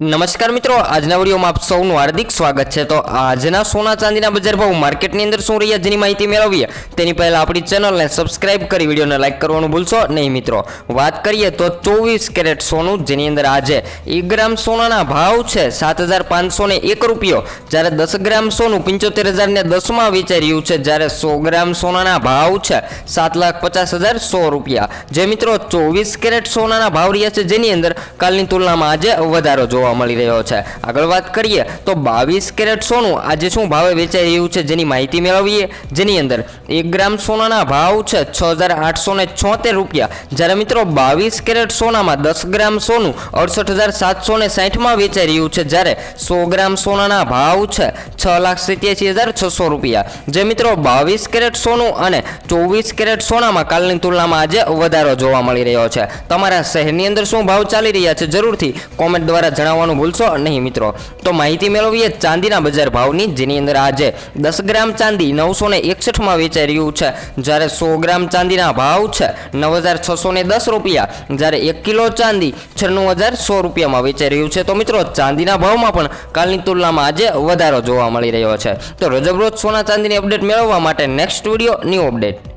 નમસ્કાર મિત્રો, આજના વિડીયોમાં આપ સૌનું હાર્દિક સ્વાગત છે. તો આજના સોના ચાંદીના બજાર ભાવ માર્કેટની અંદર શું રહ્યા જેની માહિતી મેળવીએ? તેની પહેલાં આપણી ચેનલને સબસ્ક્રાઇબ કરી વિડીયોને લાઇક કરવાનું ભૂલશો નહીં મિત્રો. વાત કરીએ તો ચોવીસ કેરેટ સોનું, જેની અંદર આજે એક ગ્રામ સોનાના ભાવ છે સાત હજાર પાંચસો એક રૂપિયો. જ્યારે દસ ગ્રામ સોનું પંચોતેર હજાર ને દસમાં વેચાઈ રહ્યું છે, જ્યારે સો ગ્રામ સોનાના ભાવ છે સાત લાખ પચાસ હજાર સો રૂપિયા. જે મિત્રો ચોવીસ કેરેટ સોનાના ભાવ રહ્યા છે, જેની અંદર કાલની તુલનામાં આજે વધારો જોવા મળી રહ્યો છે. આગળ વાત કરીએ તો બાવીસ કેરેટ સોનું આજે શું ભાવે વેચાઈ રહ્યું છે જેની માહિતી મેળવીએ? જેની અંદર એક ગ્રામ સોનાના ભાવ છે છ હજાર આઠસો ને છોતેર રૂપિયા. જ્યારે મિત્રો બાવીસ કેરેટ સોનામાં દસ ગ્રામ સોનું અડસઠ હજાર સાતસો ને સાઠમાં વેચાઈ રહ્યું છે. જ્યારે સો ગ્રામ સોનાના ભાવ છે છ લાખ સિત્યાસી હજાર છસો રૂપિયા. જે મિત્રો બાવીસ કેરેટ સોનું અને ચોવીસ કેરેટ સોનામાં કાલની તુલનામાં આજે વધારો જોવા મળી રહ્યો છે. તમારા શહેરની અંદર શું ભાવ ચાલી રહ્યા છે? જરૂરથી કોમેન્ટ દ્વારા જણાવવાનું ભૂલશો નહીં મિત્રો. તો માહિતી મેળવીએ ચાંદીના બજાર ભાવની, જેની અંદર આજે દસ ગ્રામ ચાંદી નવસો ને એકસઠમાં વેચાઈ રહ્યું છે. જ્યારે સો ગ્રામ ચાંદીના ભાવ છે નવ હજાર છસો ને દસ રૂપિયા. જ્યારે એક કિલો ચાંદી છન્નું હજાર સો રૂપિયામાં વેચાઈ રહ્યું છે. તો મિત્રો, ચાંદીના ભાવમાં પણ કાલની તુલનામાં આજે વધારો જોવા મળી રહ્યો છે. તો રોજબરોજ સોના ચાંદીની અપડેટ મેળવવા માટે નેક્સ્ટ વીડિયો ન્યૂ અપડેટ